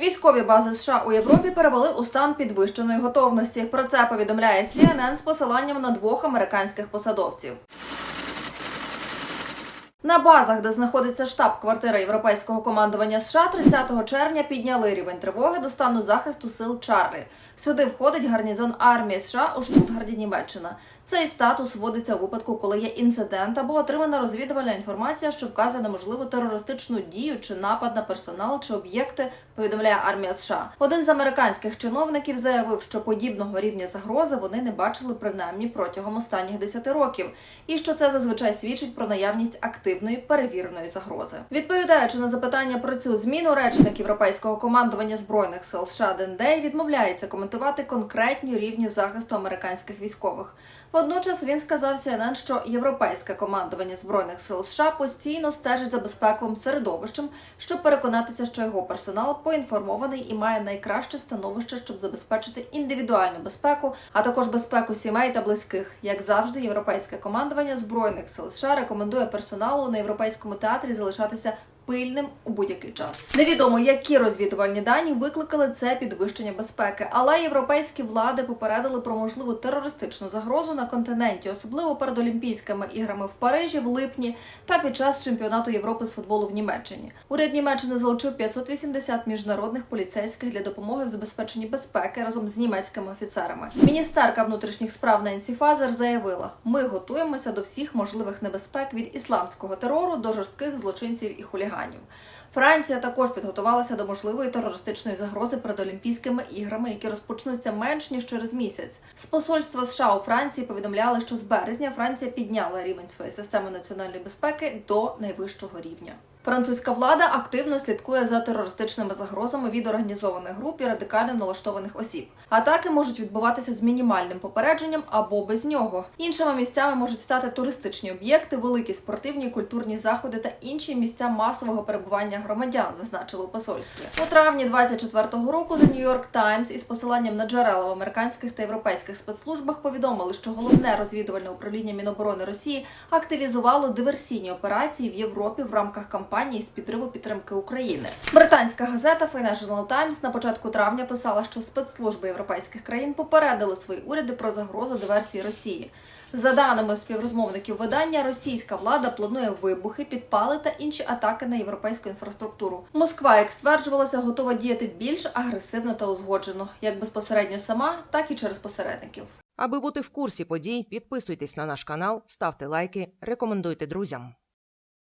Військові бази США у Європі перевели у стан підвищеної готовності. Про це повідомляє CNN з посиланням на двох американських посадовців. На базах, де знаходиться штаб-квартира європейського командування США, 30 червня підняли рівень тривоги до стану захисту сил Чарлі. Сюди входить гарнізон армії США у Штутгарді, Німеччина. Цей статус вводиться у випадку, коли є інцидент або отримана розвідувальна інформація, що вказує на можливу терористичну дію чи напад на персонал чи об'єкти. Повідомляє армія США. Один з американських чиновників заявив, що подібного рівня загрози вони не бачили принаймні протягом останніх 10 років, і що це зазвичай свідчить про наявність активної перевіреної загрози. Відповідаючи на запитання про цю зміну, речник європейського командування збройних сил США Ден Дей відмовляється коментувати конкретні рівні захисту американських військових. Водночас він сказав CNN, що європейське командування збройних сил США постійно стежить за безпековим середовищем, щоб переконатися, що його персонал поінформований і має найкраще становище, щоб забезпечити індивідуальну безпеку, а також безпеку сімей та близьких. Як завжди, європейське командування збройних сил США рекомендує персоналу на європейському театрі залишатися пильним у будь-який час. Невідомо, які розвідувальні дані викликали це підвищення безпеки, але європейські влади попередили про можливу терористичну загрозу на континенті, особливо перед Олімпійськими іграми в Парижі в липні та під час чемпіонату Європи з футболу в Німеччині. Уряд Німеччини залучив 580 міжнародних поліцейських для допомоги в забезпеченні безпеки разом з німецькими офіцерами. Міністерка внутрішніх справ Ненсі Фазер заявила: ми готуємося до всіх можливих небезпек від ісламського терору до жорстких злочинців і хуліганів. Франція також підготувалася до можливої терористичної загрози перед Олімпійськими іграми, які розпочнуться менш ніж через місяць. З посольства США у Франції повідомляли, що з березня Франція підняла рівень своєї системи національної безпеки до найвищого рівня. Французька влада активно слідкує за терористичними загрозами від організованих груп і радикально налаштованих осіб. Атаки можуть відбуватися з мінімальним попередженням або без нього. Іншими місцями можуть стати туристичні об'єкти, великі спортивні культурні заходи та інші місця масового перебування громадян, зазначили у посольстві. У травні 24-го року The New York Times із посиланням на джерела в американських та європейських спецслужбах повідомили, що головне розвідувальне управління Міноборони Росії активізувало диверсійні операції в Європі в рамках кампанії з підриву підтримки України. Британська газета Financial Times на початку травня писала, що спецслужби європейських країн попередили свої уряди про загрозу диверсії Росії. За даними співрозмовників видання, російська влада планує вибухи, підпали та інші атаки на європейську інфраструктуру. Москва, як стверджувалося, готова діяти більш агресивно та узгоджено, як безпосередньо сама, так і через посередників. Аби бути в курсі подій, підписуйтесь на наш канал, ставте лайки, рекомендуйте друзям.